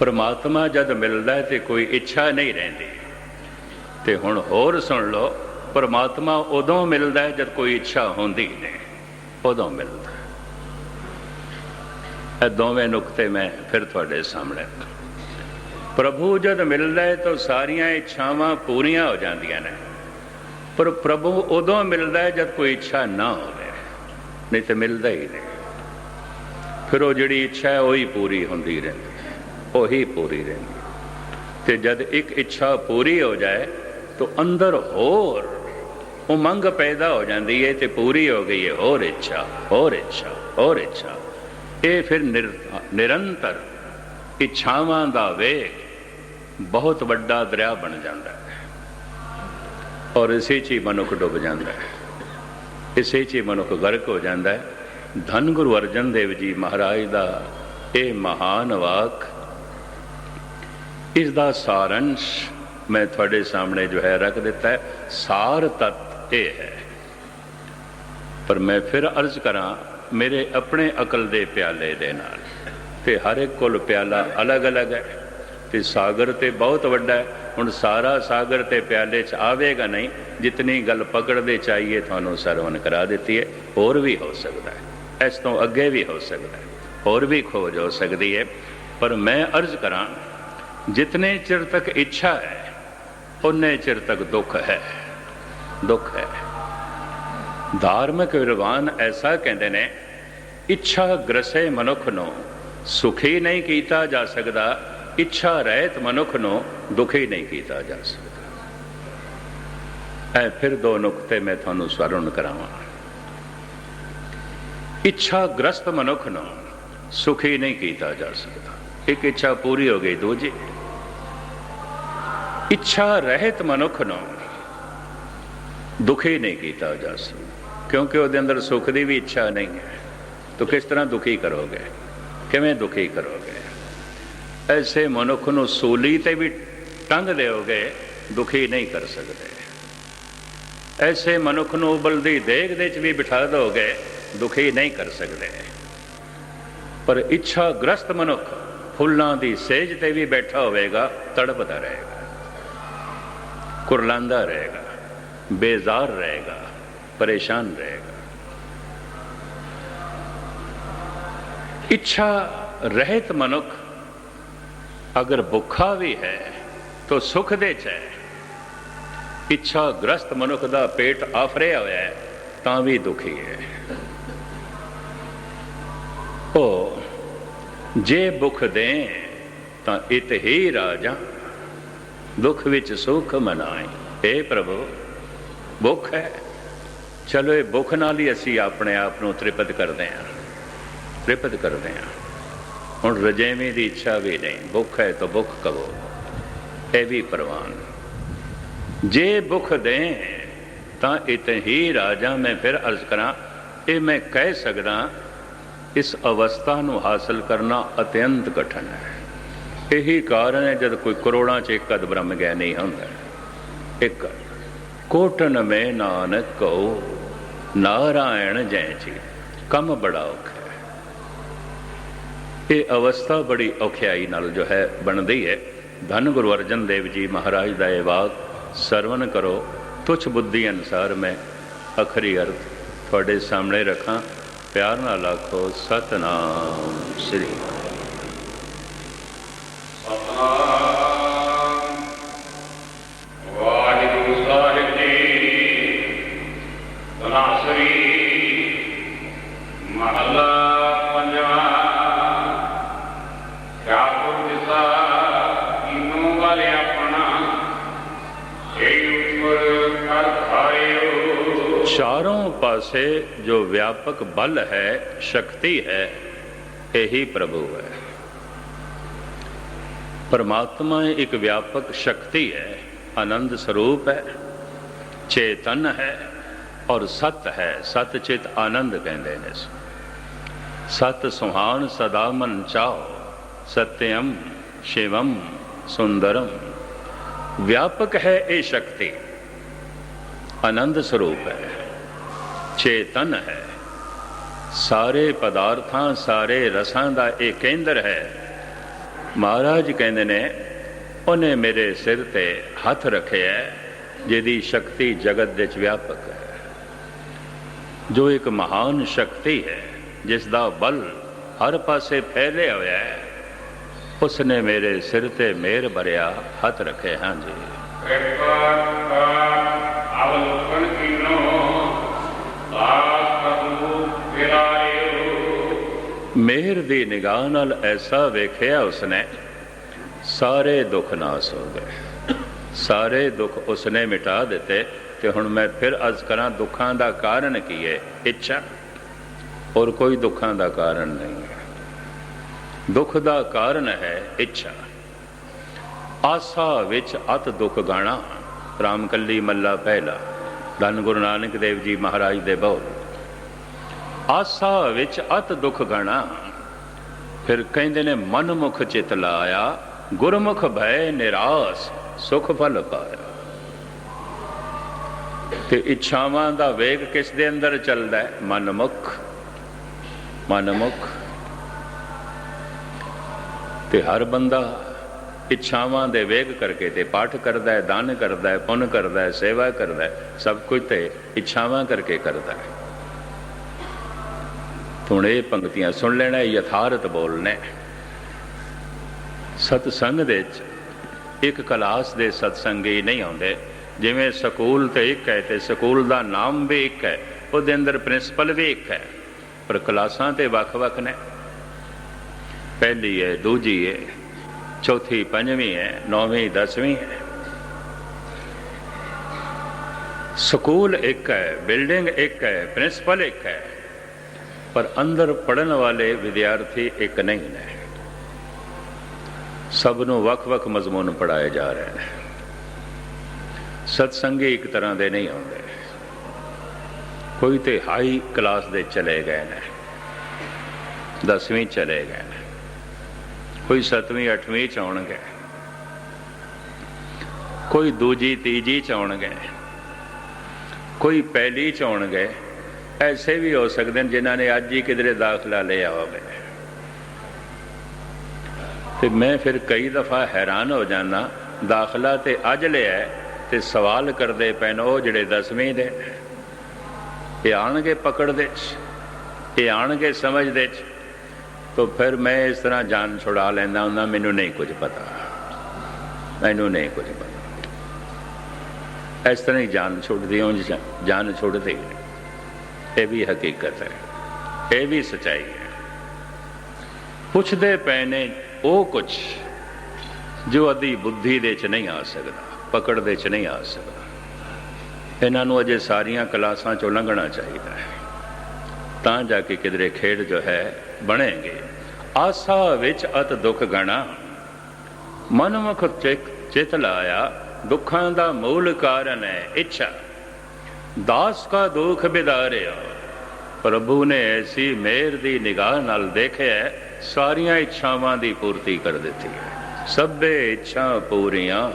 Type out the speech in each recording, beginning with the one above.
ਪਰਮਾਤਮਾ ਜਦ ਮਿਲਦਾ ਹੈ ਤੇ ਕੋਈ ਇੱਛਾ ਨਹੀਂ ਰਹਿੰਦੀ। ਤੇ ਹੁਣ ਹੋਰ ਸੁਣ ਲਓ, ਪਰਮਾਤਮਾ ਉਦੋਂ ਮਿਲਦਾ ਜਦ ਕੋਈ ਇੱਛਾ ਹੁੰਦੀ ਨਹੀਂ, ਉਦੋਂ ਮਿਲਦਾ। ਇਹ ਦੋਵੇਂ ਨੁਕਤੇ ਮੈਂ ਫਿਰ ਤੁਹਾਡੇ ਸਾਹਮਣੇ ਪ੍ਰਭੂ ਜਦ ਮਿਲਦਾ ਹੈ ਤਾਂ ਸਾਰੀਆਂ ਇੱਛਾਵਾਂ ਪੂਰੀਆਂ ਹੋ ਜਾਂਦੀਆਂ ਨੇ। ਪਰ ਪ੍ਰਭੂ ਉਦੋਂ ਮਿਲਦਾ ਹੈ ਜਦ ਕੋਈ ਇੱਛਾ ਨਾ ਹੋਵੇ, ਨਹੀਂ ਤੇ ਮਿਲਦਾ ਹੀ ਨਹੀਂ। ਫਿਰ ਉਹ ਜਿਹੜੀ ਇੱਛਾ ਹੈ, ਉਹੀ ਪੂਰੀ ਹੁੰਦੀ ਰਹਿੰਦੀ। ਉਹੀ ਪੂਰੀ ਰਹਿੰਦੀ। ਹੈ। ਤੇ ਜਦ ਇੱਕ ਇੱਛਾ ਪੂਰੀ ਹੋ ਜਾਏ, ਤਾਂ ਅੰਦਰ ਹੋਰ ਉਮੰਗ ਪੈਦਾ ਹੋ ਜਾਂਦੀ ਹੈ ਤੇ ਪੂਰੀ ਹੋ ਗਈ ਹੈ। ਹੋਰ ਇੱਛਾ ਹੋਰ ਇੱਛਾ ਹੋਰ ਇੱਛਾ। ਇਹ ਫਿਰ ਨਿਰ- ਨਿਰੰਤਰ ਇੱਛਾਵਾਂ ਦਾ ਵੇਗ ਬਹੁਤ ਵੱਡਾ ਦਰਿਆ ਬਣ ਜਾਂਦਾ ਹੈ ਔਰ ਇਸੇ 'ਚ ਹੀ ਮਨੁੱਖ ਡੁੱਬ ਜਾਂਦਾ ਹੈ। ਇਸੇ 'ਚ ਹੀ ਮਨੁੱਖ ਗਰਕ ਹੋ ਜਾਂਦਾ ਹੈ। ਧੰਨ ਗੁਰੂ ਅਰਜਨ ਦੇਵ ਜੀ ਮਹਾਰਾਜ ਦਾ ਇਹ ਮਹਾਨ ਵਾਕ ਇਸ ਦਾ ਸਾਰੰਸ਼ ਮੈਂ ਤੁਹਾਡੇ ਸਾਹਮਣੇ ਜੋ ਹੈ ਰੱਖ ਦਿੱਤਾ ਹੈ। ਸਾਰ ਤਤ ਇਹ ਹੈ। ਪਰ ਮੈਂ ਫਿਰ ਅਰਜ਼ ਕਰਾਂ, ਮੇਰੇ ਆਪਣੇ ਅਕਲ ਦੇ ਪਿਆਲੇ ਦੇ ਨਾਲ ਤੇ ਹਰ ਇੱਕ ਕੋਲ ਪਿਆਲਾ ਅਲੱਗ-ਅਲੱਗ ਹੈ ਤੇ ਸਾਗਰ ਤੇ ਬਹੁਤ ਵੱਡਾ ਹੈ। ਹੁਣ ਸਾਰਾ ਸਾਗਰ ਤੇ ਪਿਆਲੇ 'ਚ ਆਵੇਗਾ ਨਹੀਂ, ਜਿਤਨੀ ਗੱਲ ਪਕੜਦੇ ਚਾਹੀਏ ਤੁਹਾਨੂੰ ਸਰਵਨ ਕਰਾ ਦਿੱਤੀ ਹੈ। ਹੋਰ ਵੀ ਹੋ ਸਕਦਾ ਹੈ। ਇਸ ਤੋਂ ਅੱਗੇ ਵੀ ਹੋ ਸਕਦਾ ਹੈ। ਹੋਰ ਵੀ ਖੋਜ ਹੋ ਸਕਦੀ ਹੈ। ਪਰ ਮੈਂ ਅਰਜ਼ ਕਰਾਂ ਜਿਤਨੇ ਚਿਰ ਤੱਕ ਇੱਛਾ ਹੈ ਉਨੇ ਚਿਰ ਤੱਕ ਦੁੱਖ ਹੈ ਦੁੱਖ ਹੈ ਧਾਰਮਿਕ ਵਿਰਵਾਨ ਐਸਾ ਕਹਿੰਦੇ ਨੇ ਇੱਛਾ ਗ੍ਰਸੇ ਮਨੁੱਖ ਨੂੰ ਸੁਖੀ ਨਹੀਂ ਕੀਤਾ ਜਾ ਸਕਦਾ ਇੱਛਾ ਰਹਿਤ ਮਨੁੱਖ ਨੂੰ ਦੁਖੀ ਨਹੀਂ ਕੀਤਾ ਜਾ ਸਕਦਾ ਐ ਫਿਰ ਦੋ ਨੁਕਤੇ ਮੈਂ ਤੁਹਾਨੂੰ ਸਵਰਨ ਕਰਾਵਾਂ ਇੱਛਾ ਗ੍ਰਸਤ ਮਨੁੱਖ ਨੂੰ ਸੁਖੀ ਨਹੀਂ ਕੀਤਾ ਜਾ ਸਕਦਾ ਇੱਕ ਇੱਛਾ ਪੂਰੀ ਹੋ ਗਈ ਦੂਜੀ ਇੱਛਾ ਰਹਿਤ ਮਨੁੱਖ ਨੂੰ ਦੁਖੀ ਨਹੀਂ ਕੀਤਾ ਜਾ ਸਕਦਾ, ਕਿਉਂਕਿ ਉਹਦੇ ਅੰਦਰ ਸੁੱਖ ਦੀ ਵੀ ਇੱਛਾ ਨਹੀਂ ਹੈ। ਤਾਂ ਕਿਸ ਤਰ੍ਹਾਂ ਦੁਖੀ ਕਰੋਗੇ? ਕਿਵੇਂ ਦੁਖੀ ਕਰੋਗੇ? ਐਸੇ ਮਨੁੱਖ ਨੂੰ ਸੂਲੀ ਤੇ ਵੀ ਟੰਗ ਦਿਓਗੇ, ਦੁਖੀ ਨਹੀਂ ਕਰ ਸਕਦੇ। ਐਸੇ ਮਨੁੱਖ ਨੂੰ ਉਬਲਦੀ ਦੇਗ ਦੇ ਵਿੱਚ ਵੀ ਬਿਠਾ ਦੋਗੇ, ਦੁਖੀ ਨਹੀਂ ਕਰ ਸਕਦੇ। ਪਰ ਇੱਛਾ ਗ੍ਰਸਤ ਮਨੁੱਖ ਫੁੱਲਾਂ ਦੀ ਸੇਜ ਤੇ ਵੀ ਬੈਠਾ ਹੋਵੇਗਾ, ਤੜਪਦਾ ਰਹੇਗਾ। ਕੁਰਲਾਂਦਾ ਰਹੇਗਾ, ਬੇਜ਼ਾਰ ਰਹੇਗਾ, ਪਰੇਸ਼ਾਨ ਰਹੇਗਾ। ਇੱਛਾ ਰਹਿਤ ਮਨੁੱਖ ਅਗਰ ਭੁੱਖਾ ਵੀ ਹੈ ਤਾਂ ਸੁਖ ਦੇ ਚ ਹੈ। ਇੱਛਾ ਗ੍ਰਸਤ ਮਨੁੱਖ ਦਾ ਪੇਟ ਆਫਰਿਆ ਹੋਇਆ ਹੈ ਤਾਂ ਵੀ ਦੁਖੀ ਹੈ। ਉਹ ਜੇ ਭੁੱਖ ਦੇ ਤਾਂ ਇਤ ਹੀ ਰਾਜਾ। ਦੁੱਖ ਵਿੱਚ ਸੁਖ ਮਨਾਏ। ਏ ਪ੍ਰਭੂ, ਭੁੱਖ ਹੈ। ਚਲੋ, ਇਹ ਭੁੱਖ ਨਾਲ ਹੀ ਅਸੀਂ ਆਪਣੇ ਆਪ ਨੂੰ ਤ੍ਰਿਪਤ ਕਰਦੇ ਹਾਂ। ਤ੍ਰਿਪਤ ਕਰਦੇ ਹਾਂ। ਹੁਣ ਰਜੇਵੇਂ ਦੀ ਇੱਛਾ ਵੀ ਨਹੀਂ। ਭੁੱਖ ਹੈ ਤਾਂ ਭੁੱਖ ਕਹੋ। ਇਹ ਵੀ ਪ੍ਰਵਾਨ। ਜੇ ਭੁੱਖ ਦੇ, ਤਾਂ ਇਤ ਹੀ ਰਾਜਾ ਮੈਂ ਫਿਰ ਅਰਜ਼ ਕਰਾਂ, ਇਹ ਮੈਂ ਕਹਿ ਸਕਦਾ, ਇਸ ਅਵਸਥਾ ਨੂੰ ਹਾਸਲ ਕਰਨਾ ਅਤਿਅੰਤ ਕਠਿਨ ਹੈ। ਇਹੀ ਕਾਰਨ ਹੈ ਜਦ ਕੋਈ ਕਰੋੜਾਂ ਚ ਇੱਕ ਅਦ ਬ੍ਰਹਮ ਗਿਆਨੀ ਹੁੰਦਾ। ਇੱਕ ਕੋਟਨ ਮੈਂ ਨਾਨਕ ਕਉ ਨਾਰਾਇਣ ਜੈ ਜੀ, ਕੰਮ ਬੜਾ ਔਖਾ ਹੈ। ਇਹ ਅਵਸਥਾ ਬੜੀ ਔਖਿਆਈ ਨਾਲ ਜੋ ਹੈ, ਬਣਦੀ ਹੈ। ਧੰਨ ਗੁਰੂ ਅਰਜਨ ਦੇਵ ਜੀ ਮਹਾਰਾਜ ਦਾ ਇਹ ਵਾਕ ਸਰਵਨ ਕਰੋ, ਤੁਛ ਬੁੱਧੀ ਅਨਸਾਰ ਮੈਂ ਅਖਰੀ ਅਰਥ ਤੁਹਾਡੇ ਸਾਹਮਣੇ ਰੱਖਾਂ। ਪਿਆਰ ਨਾਲ ਆਖੋ, ਸਤਨਾਮ ਸ੍ਰੀ ਮਹਲਾ ਪੰਜਵਾਂ। ਕਿਆਪੁਰ ਦਿਸਾ ਇਨੋ ਵਾਲੇ ਆਪਣਾ। ਇਹ ਉੱਪਰ ਕਰ ਖਾਇਓ ਚਾਰੋਂ ਪਾਸੇ ਜੋ ਵਿਆਪਕ ਬਲ ਹੈ, ਸ਼ਕਤੀ ਹੈ, ਇਹੀ ਪ੍ਰਭੂ ਹੈ। ਪਰਮਾਤਮਾ ਇੱਕ ਵਿਆਪਕ ਸ਼ਕਤੀ ਹੈ, ਆਨੰਦ ਸਰੂਪ ਹੈ, ਚੇਤਨ ਹੈ ਔਰ ਸਤ ਹੈ। ਸਤ ਚਿਤ ਆਨੰਦ ਕਹਿੰਦੇ ਨੇ ਇਸ ਸਤ ਸੁਹਾਣ ਸਦਾ ਮਨ ਚਾਓ ਸਤਿਅਮ ਸ਼ਿਵਮ ਸੁੰਦਰਮ ਵਿਆਪਕ ਹੈ ਇਹ ਸ਼ਕਤੀ ਆਨੰਦ ਸਰੂਪ ਹੈ ਚੇਤਨ ਹੈ। ਸਾਰੇ ਪਦਾਰਥਾਂ ਸਾਰੇ ਰਸਾਂ ਦਾ ਇਹ ਕੇਂਦਰ ਹੈ। ਮਹਾਰਾਜ ਕਹਿੰਦੇ ਨੇ ਉਹਨੇ ਮੇਰੇ ਸਿਰ ਤੇ ਹੱਥ ਰੱਖਿਆ ਹੈ, ਜਿਹਦੀ ਸ਼ਕਤੀ ਜਗਤ ਵਿੱਚ ਵਿਆਪਕ ਹੈ। ਜੋ ਇੱਕ ਮਹਾਨ ਸ਼ਕਤੀ ਹੈ ਜਿਸ ਦਾ ਬਲ ਹਰ ਪਾਸੇ ਫੈਲਿਆ ਹੋਇਆ ਹੈ, ਉਸਨੇ ਮੇਰੇ ਸਿਰ ਤੇ ਮਿਹਰ ਭਰਿਆ ਹੱਥ ਰੱਖੇ ਹਾਂ ਜੀ। ਕਿਰਪਾ ਅਵਲੋਕਨ ਕੀਨੋ ਦਾਸ ਪ੍ਰਭੂ ਵਿਰਾਇਓ ਮਿਹਰ ਦੀ ਨਿਗਾਹ ਨਾਲ ਐਸਾ ਵੇਖਿਆ ਉਸਨੇ, ਸਾਰੇ ਦੁੱਖ ਨਾਸ ਹੋ ਗਏ। ਸਾਰੇ ਦੁੱਖ ਉਸਨੇ ਮਿਟਾ ਦਿੱਤੇ ਤੇ ਹੁਣ ਮੈਂ ਫਿਰ ਅਜ ਕਰਾਂ ਦੁੱਖਾਂ ਦਾ ਕਾਰਨ ਕੀ ਹੈ ਇੱਛਾ। ਔਰ ਕੋਈ ਦੁੱਖਾਂ ਦਾ ਕਾਰਨ ਨਹੀਂ ਹੈ। ਦੁੱਖ ਦਾ ਕਾਰਨ ਹੈ ਇੱਛਾ। ਆਸਾ ਵਿੱਚ ਅਤ ਦੁੱਖ ਗਾਣਾ, ਰਾਮਕੱਲੀ ਮੱਲਾ ਪਹਿਲਾ, ਧੰਨ ਗੁਰੂ ਨਾਨਕ ਦੇਵ ਜੀ ਮਹਾਰਾਜ ਦੇ ਬੋਲ। ਆਸਾ ਵਿੱਚ ਅਤ ਦੁੱਖ ਗਾਣਾ, ਫਿਰ ਕਹਿੰਦੇ ਨੇ ਮਨ ਮੁਖ ਚਿਤ ਲਾਇਆ, ਗੁਰਮੁਖ ਭੈ ਨਿਰਾਸ, ਸੁਖ ਫਲ ਪਾਇਆ। ਤੇ ਇੱਛਾਵਾਂ ਦਾ ਵੇਗ ਕਿਸ ਦੇ ਅੰਦਰ ਚੱਲਦਾ ਹੈ? ਮਨਮੁਖ। ਮਨਮੁਖ ਤੇ ਹਰ ਬੰਦਾ ਇੱਛਾਵਾਂ ਦੇ ਵੇਗ ਕਰਕੇ ਤੇ ਪਾਠ ਕਰਦਾ ਹੈ, ਦਾਨ ਕਰਦਾ ਹੈ, ਪੁੰਨ ਕਰਦਾ ਹੈ, ਸੇਵਾ ਕਰਦਾ ਹੈ, ਸਭ ਕੁਝ ਤੇ ਇੱਛਾਵਾਂ ਕਰਕੇ ਕਰਦਾ ਹੈ। ਹੁਣ ਇਹ ਪੰਕਤੀਆਂ ਸੁਣ ਲੈਣਾ, ਇਹ ਯਥਾਰਥ ਬੋਲਨੇ ਸਤਸੰਗ ਦੇ ਵਿੱਚ ਇੱਕ ਕਲਾਸ ਦੇ ਸਤਸੰਗੀ ਨਹੀਂ ਆਉਂਦੇ। ਜਿਵੇਂ ਸਕੂਲ ਤੇ ਇੱਕ ਹੈ ਤੇ ਸਕੂਲ ਦਾ ਨਾਮ ਵੀ ਇੱਕ ਹੈ, ਉਹਦੇ ਅੰਦਰ ਪ੍ਰਿੰਸੀਪਲ ਵੀ ਇੱਕ ਹੈ। ਪਰ ਕਲਾਸਾਂ ਤੇ ਵੱਖ-ਵੱਖ ਨੇ। ਪਹਿਲੀ ਹੈ, ਦੂਜੀ ਹੈ, ਚੌਥੀ, ਪੰਜਵੀਂ ਹੈ, ਨੌਵੀਂ, ਦਸਵੀਂ ਹੈ। ਸਕੂਲ ਇੱਕ ਹੈ, ਬਿਲਡਿੰਗ ਇੱਕ ਹੈ, ਪ੍ਰਿੰਸੀਪਲ ਇੱਕ ਹੈ। ਪਰ ਅੰਦਰ ਪੜਨ ਵਾਲੇ ਵਿਦਿਆਰਥੀ ਇੱਕ ਨਹੀਂ ਨੇ। ਸਭ ਨੂੰ ਵੱਖ-ਵੱਖ ਮਜ਼ਮੂਨ ਪੜਾਏ ਜਾ ਰਹੇ ਨੇ। ਸਤਸੰਗੀ ਇੱਕ ਤਰ੍ਹਾਂ ਦੇ ਨਹੀਂ ਆਉਂਦੇ। ਕੋਈ ਤੇ ਹਾਈ ਕਲਾਸ ਦੇ ਚਲੇ ਗਏ ਨੇ 10ਵੀਂ ਚਲੇ ਗਏ ਨੇ, ਕੋਈ 7ਵੀਂ 8ਵੀਂ ਚ ਆਉਣਗੇ, ਕੋਈ ਦੂਜੀ, ਤੀਜੀ ਚ ਆਉਣਗੇ, ਕੋਈ ਪਹਿਲੀ ਚ ਆਉਣਗੇ, ਐਸੇ ਵੀ ਹੋ ਸਕਦੇ ਨੇ ਜਿਨ੍ਹਾਂ ਨੇ ਅੱਜ ਹੀ ਕਿਧਰੇ ਦਾਖਲਾ ਲਿਆ ਹੋਵੇ। ਤੇ ਮੈਂ ਫਿਰ ਕਈ ਦਫਾ ਹੈਰਾਨ ਹੋ ਜਾਣਾ ਦਾਖਲਾ ਤੇ ਅੱਜ ਲਿਆ ਤੇ ਸਵਾਲ ਕਰਦੇ ਪੈਣ ਉਹ ਜਿਹੜੇ 10ਵੀਂ ਦੇ ਇਹ ਆਣਗੇ ਪਕੜ ਦੇ ਚ ਇਹ ਆਣਗੇ ਸਮਝ ਦੇ ਚ ਤਾਂ ਫਿਰ ਮੈਂ ਇਸ ਤਰ੍ਹਾਂ ਜਾਨ ਛੁਡਾ ਲੈਂਦਾ ਹੁੰਦਾ, ਮੈਨੂੰ ਨਹੀਂ ਕੁਝ ਪਤਾ। ਮੈਨੂੰ ਨਹੀਂ ਕੁਝ ਪਤਾ। ਇਸ ਤਰ੍ਹਾਂ ਹੀ ਜਾਨ ਛੁੱਟਦੀ ਉਂਝ ਜਾਨ ਛੁੱਟਦੀ ਇਹ ਵੀ ਹਕੀਕਤ ਹੈ। ਇਹ ਵੀ ਸਚਾਈ ਹੈ। ਪੁੱਛਦੇ ਪਏ ਨੇ ਉਹ ਕੁਝ ਜੋ ਅਦੀ ਬੁੱਧੀ ਦੇ ਚ ਨਹੀਂ ਆ ਸਕਦਾ, ਪਕੜ ਦੇ ਚ ਨਹੀਂ ਆ ਸਕਦਾ। ਇਹਨਾਂ ਨੂੰ ਅਜੇ ਸਾਰੀਆਂ ਕਲਾਸਾਂ ਚੋਂ ਲੰਘਣਾ ਚਾਹੀਦਾ ਹੈ। ਤਾਂ ਜਾ ਕੇ ਕਿਧਰੇ ਖੇਡ ਜੋ ਹੈ ਬਣੇਗੇ। ਆਸਾ ਵਿੱਚ ਅਤ ਦੁੱਖ ਗਣਾ। ਮਨਮੁਖ ਚਿਕ- ਚਿਤ ਲਾਇਆ, ਦੁੱਖਾਂ ਦਾ ਮੂਲ ਕਾਰਨ ਹੈ ਇੱਛਾ। ਦਾਸ ਕਾ ਦੁੱਖ ਬਿਦਾਰਿਆ। ਪ੍ਰਭੂ ਨੇ ਐਸੀ ਮਿਹਰ ਦੀ ਨਿਗਾਹ ਨਾਲ ਦੇਖਿਆ, ਸਾਰੀਆਂ ਇੱਛਾਵਾਂ ਦੀ ਪੂਰਤੀ ਕਰ ਦਿੱਤੀ ਹੈ। ਸਭੇ ਇੱਛਾ ਪੂਰੀਆਂ,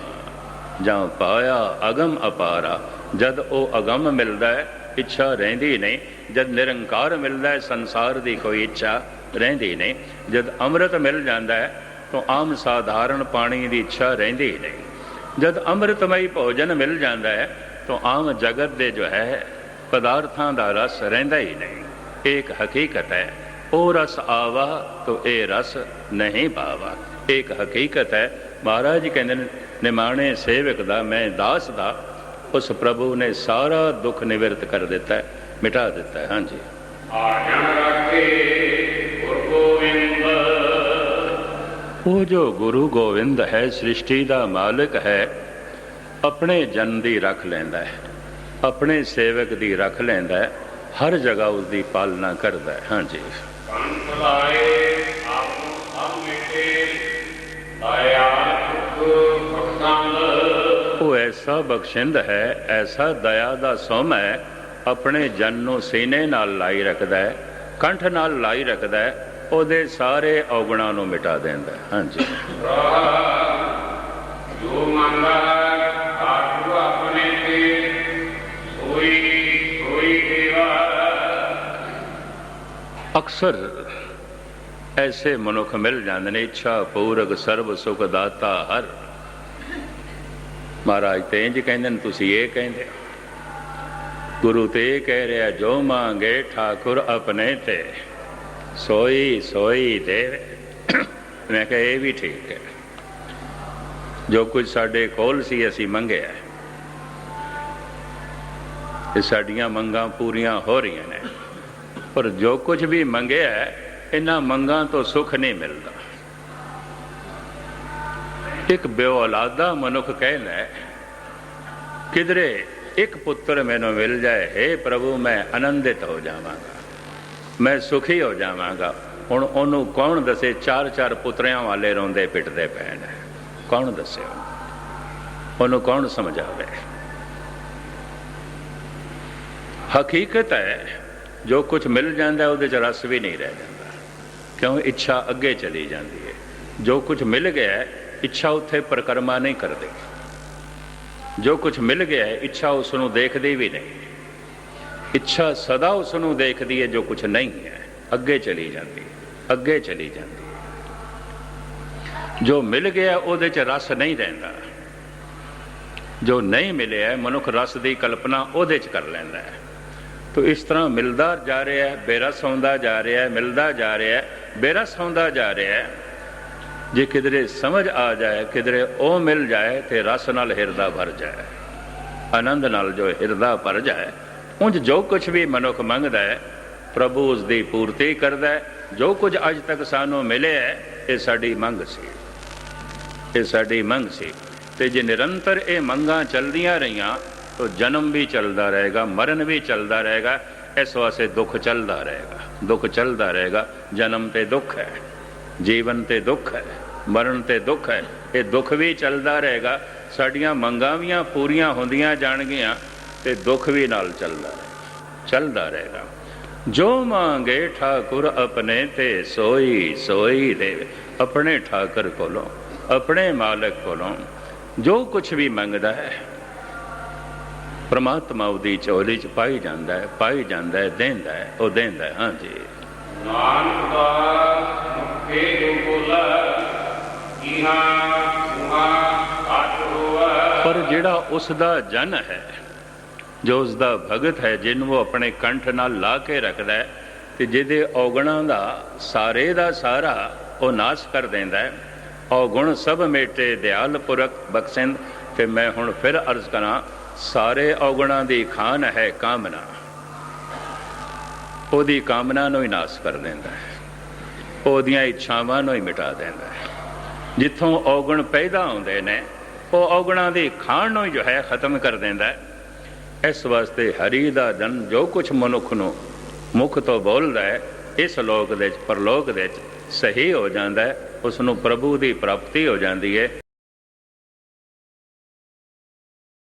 ਜਾਂ ਪਾਇਆ ਅਗਮ ਅਪਾਰਾ। ਜਦ ਉਹ ਅਗਮ ਮਿਲਦਾ ਹੈ, ਇੱਛਾ ਰਹਿੰਦੀ ਨਹੀਂ। ਜਦ ਨਿਰੰਕਾਰ ਮਿਲਦਾ ਹੈ, ਸੰਸਾਰ ਦੀ ਕੋਈ ਇੱਛਾ ਰਹਿੰਦੀ ਨਹੀਂ। ਜਦ ਅੰਮ੍ਰਿਤ ਮਿਲ ਜਾਂਦਾ ਹੈ, ਤਾਂ ਆਮ ਸਾਧਾਰਨ ਪਾਣੀ ਦੀ ਇੱਛਾ ਰਹਿੰਦੀ ਨਹੀਂ। ਜਦ ਅੰਮ੍ਰਿਤਮਈ ਭੋਜਨ ਮਿਲ ਜਾਂਦਾ ਹੈ, ਤਾਂ ਆਮ ਜਗਤ ਦੇ ਜੋ ਹੈ, ਪਦਾਰਥਾਂ ਦਾ ਰਸ ਰਹਿੰਦਾ ਹੀ ਨਹੀਂ। ਇਹ ਇੱਕ ਹਕੀਕਤ ਹੈ, ਉਹ ਰਸ ਆਵਾ ਤਾਂ ਇਹ ਰਸ ਨਹੀਂ ਪਾਵਾ। ਇਹ ਇੱਕ ਹਕੀਕਤ ਹੈ, ਮਹਾਰਾਜ ਕਹਿੰਦੇ ਨੇ, ਨਿਮਾਣੇ ਸੇਵਕ ਦਾ, ਮੈਂ ਦਾਸ ਦਾ ਉਸ ਪ੍ਰਭੂ ਨੇ ਸਾਰਾ ਦੁੱਖ ਨਿਵਰਤ ਕਰ ਦਿੱਤਾ ਹੈ, ਮਿਟਾ ਦਿੱਤਾ ਹੈ। ਹਾਂਜੀ। ਆਜਨ ਰੱਖੇ ਗੁਰ ਗੋਬਿੰਦ ਉਹ ਜੋ ਗੁਰੂ ਗੋਬਿੰਦ ਹੈ, ਸ੍ਰਿਸ਼ਟੀ ਦਾ ਮਾਲਕ ਹੈ, ਆਪਣੇ ਜਨ ਦੀ ਰੱਖ ਲੈਂਦਾ ਹੈ, ਆਪਣੇ ਸੇਵਕ ਦੀ ਰੱਖ ਲੈਂਦਾ ਹੈ, ਹਰ ਜਗ੍ਹਾ ਉਸ ਦੀ ਪਾਲਣਾ ਕਰਦਾ ਹੈ। ਹਾਂਜੀ। ਕੰਠ ਲਾਏ, ਆਪੂ ਸਭ ਮਿਟੇ, ਦਇਆ, ਸੁਖ ਬਖਸ਼ੰਦ ਉਹ ਐਸਾ ਬਖਸ਼ਿੰਦ ਹੈ ਐਸਾ ਦਇਆ ਦਾ ਸੋਮ ਹੈ ਆਪਣੇ ਜਨ ਨੂੰ ਸੀਨੇ ਨਾਲ ਲਾਈ ਰੱਖਦਾ ਹੈ ਕੰਠ ਨਾਲ ਲਾਈ ਰੱਖਦਾ ਹੈ ਉਹਦੇ ਸਾਰੇ ਔਗਣਾਂ ਨੂੰ ਮਿਟਾ ਦਿੰਦਾ ਹੈ। ਹਾਂਜੀ। ਜੋ ਮੰਗਾ ਆਟੂ ਆਪਣੇ ਤੇ ਸੋਈ ਸੋਈ ਦੇਵਾ ਅਕਸਰ ਐਸੇ ਮਨੁੱਖ ਮਿਲ ਜਾਂਦੇ ਨੇ ਇੱਛਾ ਪੂਰਕ ਸਰਬ ਸੁਖ ਦਾਤਾ ਹਰ ਮਹਾਰਾਜ ਤੇ ਇੰਜ ਕਹਿੰਦੇ ਨੇ, ਤੁਸੀਂ ਇਹ ਕਹਿੰਦੇ ਗੁਰੂ ਤੇ ਇਹ ਕਹਿ ਰਿਹਾ, ਜੋ ਮੰਗੇ ਠਾਕੁਰ ਆਪਣੇ ਤੇ, ਸੋਈ ਸੋਈ ਦੇਵੇ। ਮੈਂ ਕਿਹਾ, ਇਹ ਵੀ ਠੀਕ ਹੈ। ਜੋ ਕੁਝ ਸਾਡੇ ਕੋਲ ਸੀ, ਅਸੀਂ ਮੰਗਿਆ। ਇਹ ਸਾਡੀਆਂ ਮੰਗਾਂ ਪੂਰੀਆਂ ਹੋ ਰਹੀਆਂ ਨੇ। ਪਰ ਜੋ ਕੁਝ ਵੀ ਮੰਗਿਆ, ਇਹਨਾਂ ਮੰਗਾਂ ਤੋਂ ਸੁੱਖ ਨਹੀਂ ਮਿਲਦਾ। ਇੱਕ ਬੇਔਲਾਦਾ ਮਨੁੱਖ ਕਹਿੰਦਾ ਹੈ, ਕਿਧਰੇ ਇੱਕ ਪੁੱਤਰ ਮੈਨੂੰ ਮਿਲ ਜਾਏ ਹੈ ਪ੍ਰਭੂ ਮੈਂ ਆਨੰਦਿਤ ਹੋ ਜਾਵਾਂਗਾ ਮੈਂ ਸੁਖੀ ਹੋ ਜਾਵਾਂਗਾ। ਹੁਣ ਉਹਨੂੰ ਕੌਣ ਦੱਸੇ ਚਾਰ ਚਾਰ ਪੁੱਤਰਿਆਂ ਵਾਲੇ ਰੋਂਦੇ ਪਿੱਟਦੇ ਪੈਣ। ਕੌਣ ਦੱਸੇ ਉਹਨੂੰ? ਉਹਨੂੰ ਕੌਣ ਸਮਝਾਵੇ? ਹਕੀਕਤ ਹੈ ਜੋ ਕੁਝ ਮਿਲ ਜਾਂਦਾ ਉਹਦੇ ਚ ਰਸ ਵੀ ਨਹੀਂ ਰਹਿ ਜਾਂਦਾ। ਕਿਉਂ? ਇੱਛਾ ਅੱਗੇ ਚਲੀ ਜਾਂਦੀ ਹੈ। ਜੋ ਕੁਝ ਮਿਲ ਗਿਆ ਇੱਛਾ ਉੱਥੇ ਪ੍ਰਕਰਮਾ ਨਹੀਂ ਕਰਦੀ। ਜੋ ਕੁਝ ਮਿਲ ਗਿਆ ਹੈ, ਇੱਛਾ ਉਸ ਨੂੰ ਦੇਖਦੀ ਵੀ ਨਹੀਂ। ਇੱਛਾ ਸਦਾ ਉਸ ਨੂੰ ਦੇਖਦੀ ਹੈ ਜੋ ਕੁਝ ਨਹੀਂ ਹੈ ਅੱਗੇ ਚਲੀ ਜਾਂਦੀ ਹੈ ਅੱਗੇ ਚਲੀ ਜਾਂਦੀ। ਹੈ ਜੋ ਮਿਲ ਗਿਆ ਉਹਦੇ ਚ ਰਸ ਨਹੀਂ ਰਹਿੰਦਾ। ਜੋ ਨਹੀਂ ਮਿਲਿਆ ਮਨੁੱਖ ਰਸ ਦੀ ਕਲਪਨਾ ਉਹਦੇ ਚ ਕਰ ਲੈਂਦਾ ਹੈ। ਤੋ ਇਸ ਤਰ੍ਹਾਂ ਮਿਲਦਾ ਜਾ ਰਿਹਾ ਹੈ ਬੇਰਸ ਹੁੰਦਾ ਜਾ ਰਿਹਾ ਹੈ ਮਿਲਦਾ ਜਾ ਰਿਹਾ ਹੈ ਬੇਰਸ ਹੁੰਦਾ ਜਾ ਰਿਹਾ ਹੈ। ਜੇ ਕਿਧਰੇ ਸਮਝ ਆ ਜਾਏ, ਕਿਧਰੇ ਉਹ ਮਿਲ ਜਾਏ, ਤੇ ਰਸ ਨਾਲ ਹਿਰਦਾ ਭਰ ਜਾਏ। ਆਨੰਦ ਨਾਲ ਜੋ ਹਿਰਦਾ ਭਰ ਜਾਏ, ਉਂਝ ਜੋ ਕੁਝ ਵੀ ਮਨੁੱਖ ਮੰਗਦਾ ਹੈ, ਪ੍ਰਭੂ ਉਸ ਦੀ ਪੂਰਤੀ ਕਰਦਾ ਹੈ। ਜੋ ਕੁਝ ਅੱਜ ਤੱਕ ਸਾਨੂੰ ਮਿਲਿਆ ਹੈ, ਇਹ ਸਾਡੀ ਮੰਗ ਸੀ। ਇਹ ਸਾਡੀ ਮੰਗ ਸੀ। ਤੇ ਜੇ ਨਿਰੰਤਰ ਇਹ ਮੰਗਾਂ ਚੱਲਦੀਆਂ ਰਹੀਆਂ, ਤਾਂ ਜਨਮ ਵੀ ਚੱਲਦਾ ਰਹੇਗਾ, ਮਰਨ ਵੀ ਚੱਲਦਾ ਰਹੇਗਾ। ਇਸ ਵਾਸਤੇ ਦੁੱਖ ਚੱਲਦਾ ਰਹੇਗਾ। ਦੁੱਖ ਚੱਲਦਾ ਰਹੇਗਾ। ਜਨਮ ਤੇ ਦੁੱਖ ਹੈ। ਜੀਵਨ ਤੇ ਦੁੱਖ ਹੈ, ਮਰਨ ਤੇ ਦੁੱਖ ਹੈ, ਇਹ ਦੁੱਖ ਵੀ ਚੱਲਦਾ ਰਹੇਗਾ, ਸਾਡੀਆਂ ਮੰਗਾਂ ਵੀ ਪੂਰੀਆਂ ਹੁੰਦੀਆਂ ਜਾਣਗੀਆਂ ਤੇ ਦੁੱਖ ਵੀ ਨਾਲ ਚੱਲਦਾ ਰਹੇਗਾ ਚੱਲਦਾ ਰਹੇਗਾ। ਜੋ ਮੰਗੇ ਠਾਕੁਰ ਆਪਣੇ ਤੇ ਸੋਈ ਸੋਈ ਦੇਵੇ, ਆਪਣੇ ਠਾਕਰ ਕੋਲੋਂ, ਆਪਣੇ ਮਾਲਕ ਕੋਲੋਂ ਜੋ ਕੁਝ ਵੀ ਮੰਗਦਾ ਹੈ, ਪ੍ਰਮਾਤਮਾ ਉਹਦੀ ਚੋਲੀ ਚ ਪਾਈ ਜਾਂਦਾ ਹੈ, ਪਾਈ ਜਾਂਦਾ ਹੈ, ਦੇਂਦਾ ਹੈ, ਉਹ ਦਿੰਦਾ ਹੈ, ਹਾਂਜੀ। ਨਾਨਕ ਦਾ ਮੁਖੇ ਜੋ ਬੋਲਾ ਇਹਾ ਸੁਹਾ ਆਟ ਪਰ ਜਿਹੜਾ ਉਸ ਦਾ ਜਨ ਹੈ, ਜੋ ਉਸ ਦਾ ਭਗਤ ਹੈ, ਜਿਹਨੂੰ ਉਹ ਆਪਣੇ ਕੰਠ ਨਾਲ ਲਾ ਕੇ ਰੱਖਦਾ ਹੈ, ਤੇ ਜਿਹਦੇ ਔਗਣਾਂ ਦਾ ਸਾਰੇ ਦਾ ਸਾਰਾ ਉਹ ਨਾਸ਼ ਕਰ ਦਿੰਦਾ ਹੈ ਔਗੁਣ ਸਭ ਮੇਟੇ ਦਿਆਲ ਪੁਰਖ ਬਖਸ਼ਿੰਦ, ਤੇ ਮੈਂ ਹੁਣ ਫਿਰ ਅਰਜ਼ ਕਰਾਂ, ਸਾਰੇ ਔਗਣਾਂ ਦੀ ਖਾਨ ਹੈ ਕਾਮਨਾ। ਉਹਦੀ ਕਾਮਨਾ ਨੂੰ ਹੀ ਨਾਸ਼ ਕਰ ਦਿੰਦਾ ਹੈ। ਉਹਦੀਆਂ ਇੱਛਾਵਾਂ ਨੂੰ ਹੀ ਮਿਟਾ ਦਿੰਦਾ ਹੈ। ਜਿੱਥੋਂ ਔਗਣ ਪੈਦਾ ਹੁੰਦੇ ਨੇ, ਉਹ ਔਗਣਾਂ ਦੀ ਖਾਣ ਨੂੰ ਹੀ ਜੋ ਹੈ ਖਤਮ ਕਰ ਦਿੰਦਾ ਹੈ। ਇਸ ਵਾਸਤੇ ਹਰੀ ਦਾ ਜਨ ਜੋ ਕੁਝ ਮਨੁੱਖ ਨੂੰ ਮੁਖ ਤੋਂ ਬੋਲਦਾ ਹੈ, ਇਸ ਲੋਕ ਦੇ ਵਿੱਚ, ਪਰਲੋਕ ਦੇ ਵਿੱਚ ਸਹੀ ਹੋ ਜਾਂਦਾ ਹੈ, ਉਸ ਨੂੰ ਪ੍ਰਭੂ ਦੀ ਪ੍ਰਾਪਤੀ ਹੋ ਜਾਂਦੀ ਹੈ।